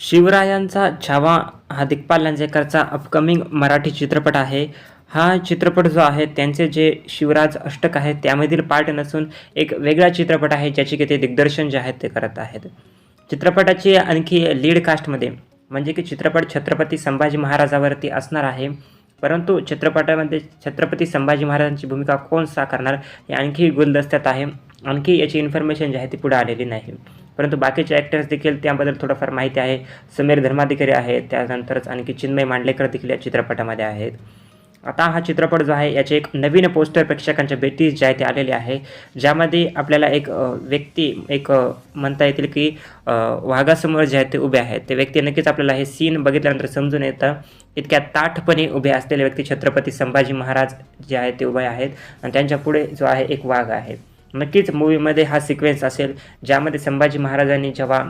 शिवरायांचा छावा हा दिग्पाल लांजेकरचा अपकमिंग मराठी चित्रपट आहे. हा चित्रपट जो आहे त्यांचे जे शिवराज अष्टक आहे त्यामधील पार्ट नसून एक वेगळा चित्रपट आहे ज्याचे की ते दिग्दर्शन जे आहेत ते करत आहेत. चित्रपटाची आणखी लीड कास्टमध्ये म्हणजे की चित्रपट छत्रपती संभाजी महाराजावरती असणार आहे. परंतु चित्रपटामध्ये छत्रपती संभाजी महाराजांची भूमिका कोण साकारणार हे आणखी गुलदस्त्यात आहे. आणखी याची इन्फॉर्मेशन जी आहे ती पुढे आलेली नाही. परंतु बाकीचे ॲक्टर्स देखील त्याबद्दल थोडंफार माहिती आहे. समीर धर्माधिकारी आहेत त्यानंतरच आणखी चिन्मय मांडलेकर देखील या चित्रपटामध्ये आहेत. आता हा चित्रपट जो आहे याचे एक नवीन पोस्टर प्रेक्षकांच्या भेटीस जे आहे ते आलेले आहे ज्यामध्ये आपल्याला एक व्यक्ती एक म्हणता येतील की वाघासमोर जे आहे ते उभे आहेत ते व्यक्ती नक्कीच आपल्याला हे सीन बघितल्यानंतर समजून येतं. इतक्या ताठपणे उभे असलेले व्यक्ती छत्रपती संभाजी महाराज जे आहेत ते उभे आहेत. आणि त्यांच्या पुढे जो आहे एक वाघ आहे. नक्कीच मूवीमध्ये हा सिक्वेन्स असेल ज्यामध्ये संभाजी महाराजांनी जेव्हा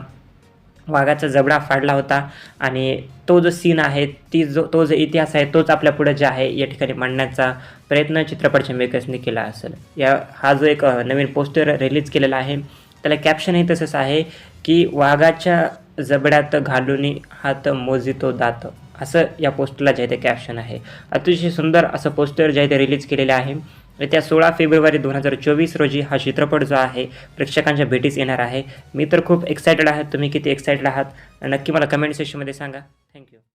वाघाचा जबडा फाडला होता आणि तो जो सीन आहे ती जो तो जो इतिहास आहे तोच आपल्या पुढे जे आहे या ठिकाणी मांडण्याचा प्रयत्न चित्रपटच्या मेकर्सने केला असेल. या हा जो एक नवीन पोस्टर रिलीज केलेला आहे त्याला कॅप्शनही तसंच आहे की वाघाच्या जबड्यात घालून हात मोजितो दात. असं या पोस्टरला जे आहे ते कॅप्शन आहे. अतिशय सुंदर असं पोस्टर जे आहे ते रिलीज केलेले आहे. येत्या सोळा फेब्रुवारी दोन हजार चोवीस रोजी हा चित्रपट जो आहे प्रेक्षकांच्या भेटीस येणार आहे. मी तर खूप एक्सायटेड आहे. तुम्ही किती एक्सायटेड आहात? नक्की मला कमेंट सेक्शनमध्ये सांगा.